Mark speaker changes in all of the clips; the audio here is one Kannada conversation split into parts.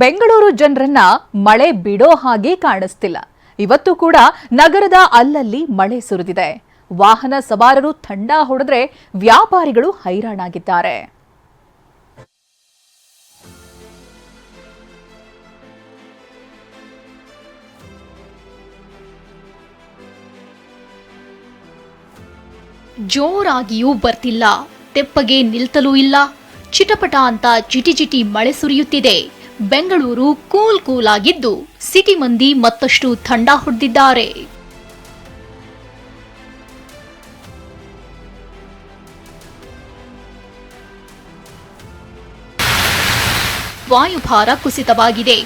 Speaker 1: ಬೆಂಗಳೂರು ಜನರನ್ನ ಮಳೆ ಬಿಡೋ ಹಾಗೆ ಕಾಣಿಸ್ತಿಲ್ಲ. ಇವತ್ತು ಕೂಡ ನಗರದ ಅಲ್ಲಲ್ಲಿ ಮಳೆ ಸುರಿದಿದೆ. ವಾಹನ ಸವಾರರು ಥಂಡ ಹೊಡೆದ್ರೆ ವ್ಯಾಪಾರಿಗಳು ಹೈರಾಣಾಗಿದ್ದಾರೆ.
Speaker 2: ಜೋರಾಗಿಯೂ ಬರ್ತಿಲ್ಲ. ತೆಪ್ಪಗೆ ನಿಲ್ತಲೂ ಇಲ್ಲ. ಚಿಟಪಟ ಅಂತ ಚಿಟಿ ಚಿಟಿ ಮಳೆ ಸುರಿಯುತ್ತಿದೆ. ಬೆಂಗಳೂರು ಕೂಲ್ ಕೂಲ್ ಆಗಿದ್ದು ಸಿಟಿ ಮಂದಿ ಮತ್ತಷ್ಟು ಥಂಡ ಹೊಡೆದಿದ್ದಾರೆ. ವಾಯುಭಾರ ಕುಸಿತವಾಗಿದೆ.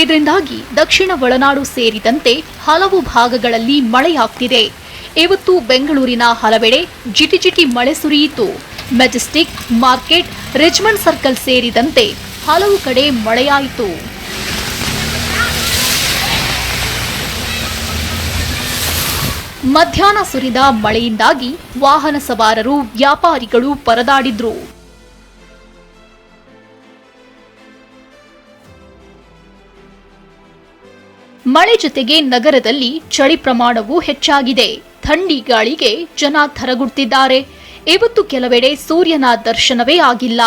Speaker 2: ಇದರಿಂದಾಗಿ ದಕ್ಷಿಣ ಒಳನಾಡು ಸೇರಿದಂತೆ ಹಲವು ಭಾಗಗಳಲ್ಲಿ ಮಳೆಯಾಗ್ತಿದೆ. ಇವತ್ತು ಬೆಂಗಳೂರಿನ ಹಲವೆಡೆ ಜಿಟಿಜಿಟಿ ಮಳೆ ಸುರಿಯಿತು. ಮೆಜೆಸ್ಟಿಕ್, ಮಾರ್ಕೆಟ್ ರಿಜ್ಮಂಡ್ ಸರ್ಕಲ್ ಸೇರಿದಂತೆ ಹಲವು ಕಡೆ ಮಳೆಯಾಯಿತು. ಮಧ್ಯಾಹ್ನ ಸುರಿದ ಮಳೆಯಿಂದಾಗಿ ವಾಹನ ಸವಾರರು, ವ್ಯಾಪಾರಿಗಳು ಪರದಾಡಿದ್ರು. ಮಳೆ ಜೊತೆಗೆ ನಗರದಲ್ಲಿ ಚಳಿ ಪ್ರಮಾಣವೂ ಹೆಚ್ಚಾಗಿದೆ. ಥಂಡಿ ಗಾಳಿಗೆ ಜನ ಥರಗುಡ್ತಿದ್ದಾರೆ. ಇವತ್ತು ಕೆಲವೆಡೆ ಸೂರ್ಯನ ದರ್ಶನವೇ ಆಗಿಲ್ಲ.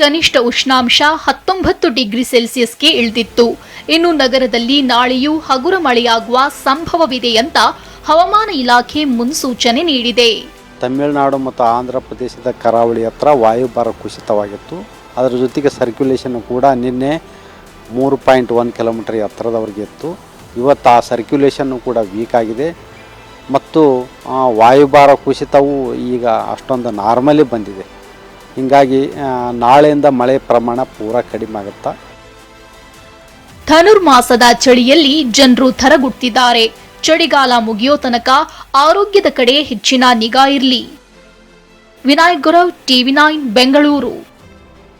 Speaker 2: ಕನಿಷ್ಠ ಉಷ್ಣಾಂಶ ಹತ್ತೊಂಬತ್ತು ಡಿಗ್ರಿ ಸೆಲ್ಸಿಯಸ್ಗೆ ಇಳಿದಿತ್ತು. ಇನ್ನು ನಗರದಲ್ಲಿ ನಾಳೆಯೂ ಹಗುರ ಮಳೆಯಾಗುವ ಸಂಭವವಿದೆ ಅಂತ ಹವಾಮಾನ ಇಲಾಖೆ ಮುನ್ಸೂಚನೆ ನೀಡಿದೆ.
Speaker 3: ತಮಿಳುನಾಡು ಮತ್ತು ಆಂಧ್ರ ಪ್ರದೇಶದ ಕರಾವಳಿ ಹತ್ರ ವಾಯುಭಾರ ಕುಸಿತವಾಗಿತ್ತು. ಅದರ ಜೊತೆಗೆ ಸರ್ಕ್ಯುಲೇಷನ್ ಕೂಡ ನಿನ್ನೆ ಮೂರು ಪಾಯಿಂಟ್ ಒನ್ ಕಿಲೋಮೀಟರ್ ಎತ್ತರದವರೆಗೆ ಇತ್ತು. ಇವತ್ತು ಆ ಸರ್ಕ್ಯುಲೇಷನ್ನು ಕೂಡ ವೀಕ್ ಆಗಿದೆ. ಮತ್ತು ವಾಯುಭಾರ ಕುಸಿತವು ಈಗ ಅಷ್ಟೊಂದು ನಾರ್ಮಲಿ ಬಂದಿದೆ. ಹೀಗಾಗಿ ನಾಳೆಯಿಂದ ಮಳೆ ಪ್ರಮಾಣ ಪೂರ ಕಡಿಮೆ ಆಗುತ್ತಾ?
Speaker 2: ಧನುರ್ಮಾಸದ ಚಳಿಯಲ್ಲಿ ಜನರು ಥರಗುಟ್ಟಿದ್ದಾರೆ ಚಳಿಗಾಲ ಮುಗಿಯೋ ತನಕ ಆರೋಗ್ಯದ ಕಡೆ ಹೆಚ್ಚಿನ ನಿಗಾ ಇರಲಿ. Vinayak Gurav TV nine, Bengaluru.